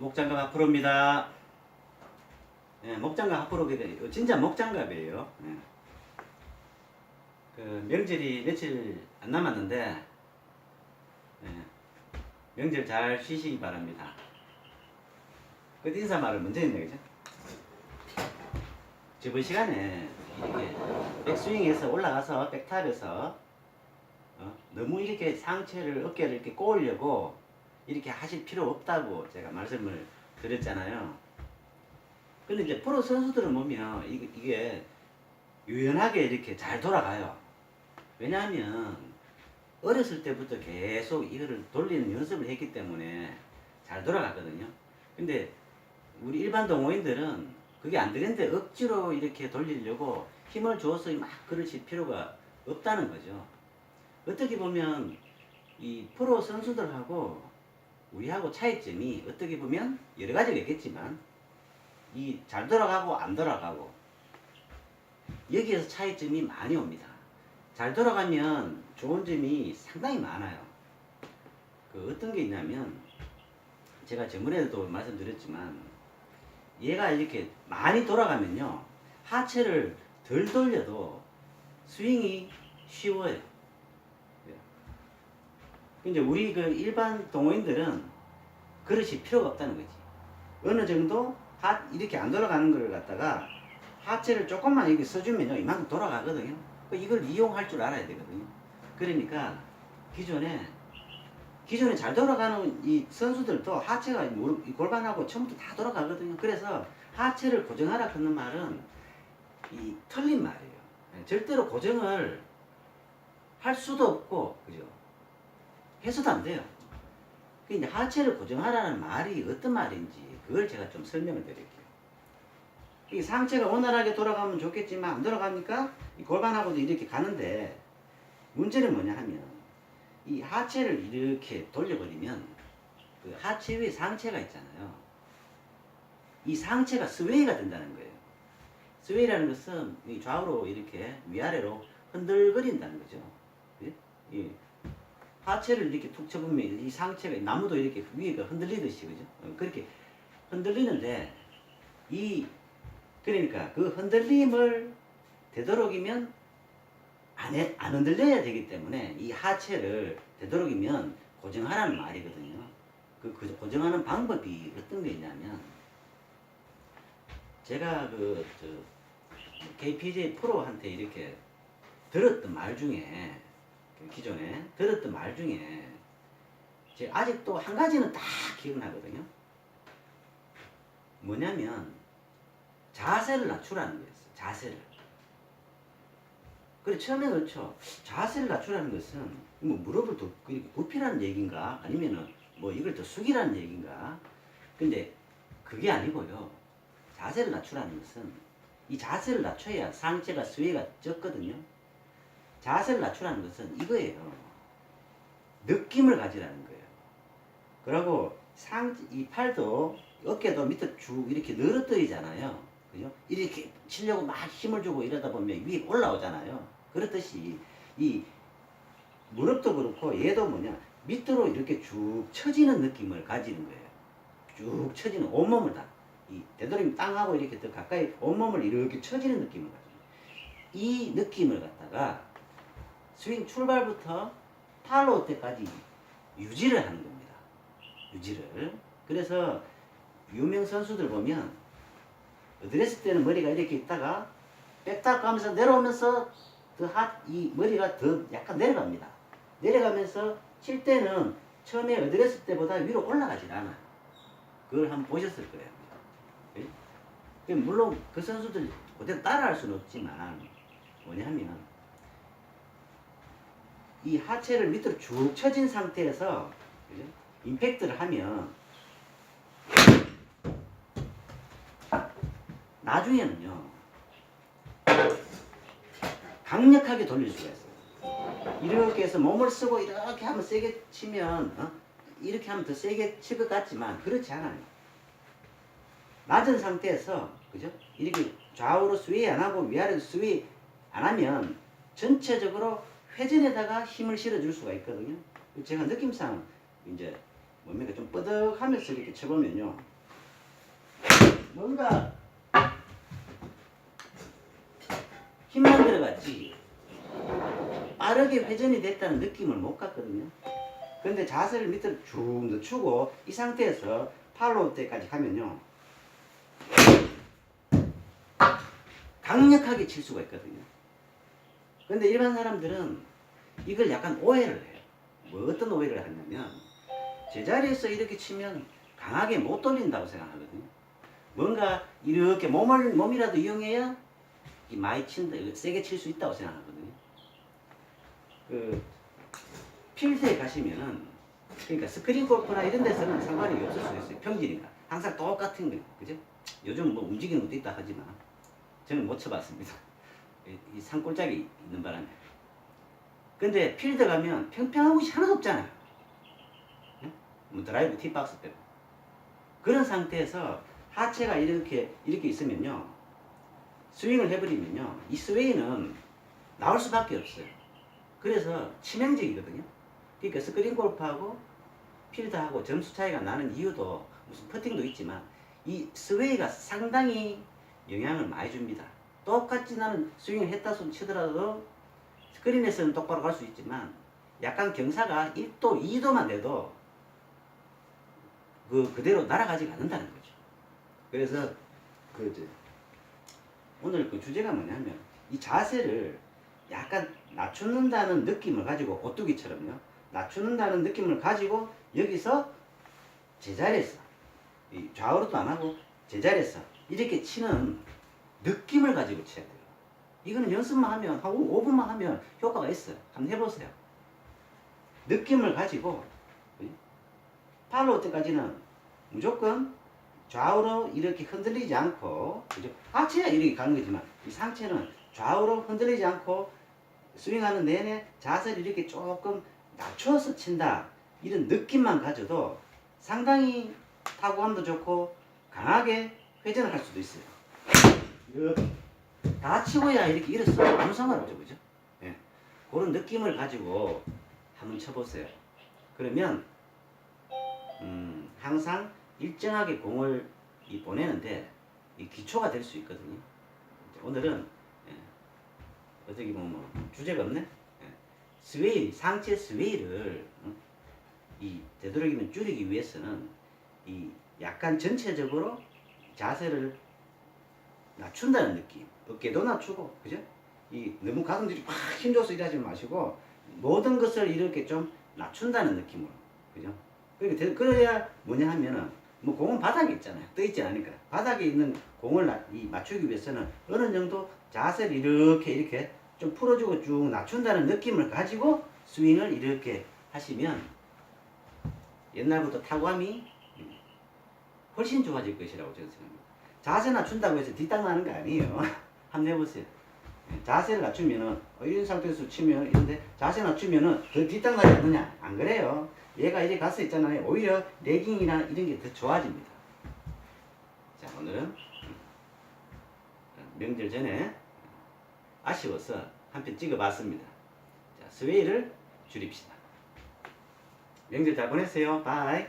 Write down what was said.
목장갑 앞으로입니다. 네, 목장갑 앞으로 그 진짜 목장갑이에요. 네. 그 명절이 며칠 안 남았는데 네, 명절 잘 쉬시기 바랍니다. 끝 인사 말을 먼저 했네 그죠? 저번 시간에 이렇게 백스윙에서 올라가서 백탑에서 어? 너무 이렇게 상체를 어깨를 이렇게 꼬으려고 이렇게 하실 필요 없다고 제가 말씀을 드렸잖아요. 근데 이제 프로 선수들은 보면 이게, 유연하게 이렇게 잘 돌아가요. 왜냐하면 어렸을 때부터 계속 이거를 돌리는 연습을 했기 때문에 잘 돌아갔거든요. 근데 우리 일반 동호인들은 그게 안 되는데 억지로 이렇게 돌리려고 힘을 줘서 막 그러실 필요가 없다는 거죠. 어떻게 보면 이 프로 선수들하고 우리하고 차이점이 어떻게 보면 여러 가지가 있겠지만 이 잘 돌아가고 안 돌아가고 여기에서 차이점이 많이 옵니다. 잘 돌아가면 좋은 점이 상당히 많아요. 그 어떤 게 있냐면 제가 저번에도 말씀드렸지만 얘가 이렇게 많이 돌아가면요 하체를 덜 돌려도 스윙이 쉬워요. 이제 우리 그 일반 동호인들은 그릇이 필요가 없다는 거지. 어느 정도 하, 이렇게 안 돌아가는 걸 갖다가 하체를 조금만 이렇게 써주면요 이만큼 돌아가거든요. 그 이걸 이용할 줄 알아야 되거든요. 그러니까 기존에 기존에 잘 돌아가는 이 선수들도 하체가 골반하고 처음부터 다 돌아가거든요. 그래서 하체를 고정하라 하는 말은 이 틀린 말이에요. 예, 절대로 고정을 할 수도 없고, 그죠? 해서도 안 돼요. 그 이제 하체를 고정하라는 말이 어떤 말인지 그걸 제가 좀 설명을 드릴게요. 이 상체가 원활하게 돌아가면 좋겠지만 안 돌아가니까 이 골반하고도 이렇게 가는데 문제는 뭐냐 하면 이 하체를 이렇게 돌려버리면 그 하체 위에 상체가 있잖아요. 이 상체가 스웨이가 된다는 거예요. 스웨이라는 것은 이 좌우로 이렇게 위아래로 흔들거린다는 거죠. 예? 이 하체를 이렇게 툭 쳐보면 이 상체가 나무도 이렇게 위에가 흔들리듯이 그죠? 어, 그렇게 흔들리는데 이 그러니까 그 흔들림을 되도록이면 안, 해, 안 흔들려야 되기 때문에 이 하체를 되도록이면 고정하라는 말이거든요. 그, 그 고정하는 방법이 어떤 게 있냐면 제가 그 저, KPJ 프로한테 이렇게 들었던 말 중에 그 기존에 들었던 말 중에 제 아직도 한 가지는 딱 기억나거든요. 뭐냐면 자세를 낮추라는 거였어요. 자세를. 그래 처음에 그렇죠. 자세를 낮추라는 것은 뭐 무릎을 더 굽히라는 얘기인가 아니면은 뭐 이걸 더 숙이라는 얘기인가. 근데 그게 아니고요. 자세를 낮추라는 것은 이 자세를 낮춰야 상체가 스웨이가 적거든요. 자세를 낮추라는 것은 이거예요. 느낌을 가지라는 거예요. 그리고 상, 이 팔도 어깨도 밑에 쭉 이렇게 늘어뜨리잖아요. 그죠? 이렇게 치려고 막 힘을 주고 이러다 보면 위에 올라오잖아요. 그렇듯이 이 무릎도 그렇고 얘도 뭐냐 밑으로 이렇게 쭉 처지는 느낌을 가지는 거예요. 쭉 처지는 온몸을 다. 이 되도록이면 땅하고 이렇게 더 가까이 온몸을 이렇게 처지는 느낌을 가지고 이 느낌을 갖다가 스윙 출발부터 팔로우 때까지 유지를 하는 겁니다. 유지를. 그래서 유명 선수들 보면 어드레스 때는 머리가 이렇게 있다가 백탁 가면서 내려오면서 더이 머리가 더 약간 내려갑니다. 내려가면서 칠 때는 처음에 어드레스 때보다 위로 올라가질 않아요. 그걸 한번 보셨을 거예요. 예? 그 물론 그 선수들 그대로 따라할 수는 없지만 뭐냐면 이 하체를 밑으로 쭉 처진 상태에서 그죠? 임팩트를 하면 나중에는요 강력하게 돌릴 수가 있어요. 이렇게 해서 몸을 쓰고 이렇게 하면 세게 치면 어? 이렇게 하면 더 세게 칠 것 같지만 그렇지 않아요. 낮은 상태에서 그죠? 이렇게 좌우로 스웨이 안 하고 위아래로 스웨이 안 하면 전체적으로 회전에다가 힘을 실어줄 수가 있거든요. 제가 느낌상 이제 뭡니까 좀 뻐덕하면서 이렇게 쳐보면요. 뭔가 힘만 들어갔지 빠르게 회전이 됐다는 느낌을 못 갖거든요. 근데 자세를 밑으로 쭉 늦추고 이 상태에서 팔로우 때까지 가면요. 강력하게 칠 수가 있거든요. 근데 일반 사람들은 이걸 약간 오해를 해요. 뭐 어떤 오해를 하냐면 제자리에서 이렇게 치면 강하게 못 돌린다고 생각하거든요. 뭔가 이렇게 몸을 몸이라도 이용해야 이 많이 친다, 세게 칠 수 있다고 생각하거든요. 그 필드에 가시면은 그러니까 스크린 골프나 이런 데서는 상관이 없을 수 있어요. 평지니까 항상 똑같은 거, 그죠? 요즘 뭐 움직이는 것도 있다 하지만 저는 못 쳐봤습니다. 이- 이 산골짜기 있는 바람에. 근데 필드 가면 평평한 곳이 하나도 없잖아요. 예? 뭐 드라이브 티박스 빼고. 그런 상태에서 하체가 이렇게 이렇게 있으면요. 스윙을 해버리면요. 이 스웨이는 나올 수밖에 없어요. 그래서 치명적이거든요. 그러니까 스크린 골프하고 필드하고 점수 차이가 나는 이유도 무슨 퍼팅도 있지만 이 스웨이가 상당히 영향을 많이 줍니다. 똑같이 나는 스윙을 했다 손 치더라도 스크린에서는 똑바로 갈 수 있지만 약간 경사가 1도, 2도만 돼도 그 그대로 날아가지가 않는다는 거죠. 그래서 그 오늘 그 주제가 뭐냐면 이 자세를 약간 낮추는다는 느낌을 가지고 오뚜기처럼요. 낮추는다는 느낌을 가지고 여기서 제자리에서 이 좌우로도 안 하고 제자리에서 이렇게 치는 느낌을 가지고 쳐야 돼요. 이거는 연습만 하면 하고 5분만 하면 효과가 있어요. 한번 해보세요. 느낌을 가지고 팔로우 때까지는 무조건 좌우로 이렇게 흔들리지 않고 그죠? 하체가 이렇게 가는 거지만 이 상체는 좌우로 흔들리지 않고 스윙하는 내내 자세를 이렇게 조금 낮춰서 친다 이런 느낌만 가져도 상당히 타구감도 좋고 강하게 회전을 할 수도 있어요. 이렇게 다 치고야 이렇게 일어서 아무 상관없죠, 그죠? 예. 그런 느낌을 가지고 한번 쳐보세요. 그러면 음, 항상 일정하게 공을 이 보내는데 이 기초가 될 수 있거든요. 오늘은 예, 어떻게 보면 뭐 주제가 없네. 예, 스웨이 상체 스웨이를 음, 이 되도록이면 줄이기 위해서는 이 약간 전체적으로 자세를 낮춘다는 느낌. 어깨도 낮추고, 그죠? 이 너무 가슴들이 팍 힘줘서 일하지 마시고 모든 것을 이렇게 좀 낮춘다는 느낌으로, 그죠? 그러니까 대- 그래야 뭐냐 하면은 뭐 공은 바닥에 있잖아요. 떠 있지 않으니까 바닥에 있는 공을 나- 이 맞추기 위해서는 어느 정도 자세를 이렇게 이렇게 좀 풀어주고 쭉 낮춘다는 느낌을 가지고 스윙을 이렇게 하시면 옛날부터 타구함이 훨씬 좋아질 것이라고 저는 생각합니다. 자세 낮춘다고 해서 뒷땅 나는 거 아니에요. 한번 해보세요. 예, 자세를 낮추면은 어, 이런 상태에서 치면 이런데 자세 낮추면은 더 뒷땅 나지 않느냐? 안 그래요. 얘가 이래 갔어 있잖아요. 오히려 레깅이나 이런 게 더 좋아집니다. 자 오늘은 음, 명절 전에 아쉬워서 한 편 찍어봤습니다. 자 스웨이를 줄입시다. 명절 잘 보냈어요. 바이.